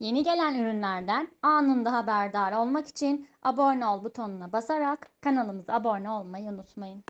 Yeni gelen ürünlerden anında haberdar olmak için abone ol butonuna basarak kanalımıza abone olmayı unutmayın.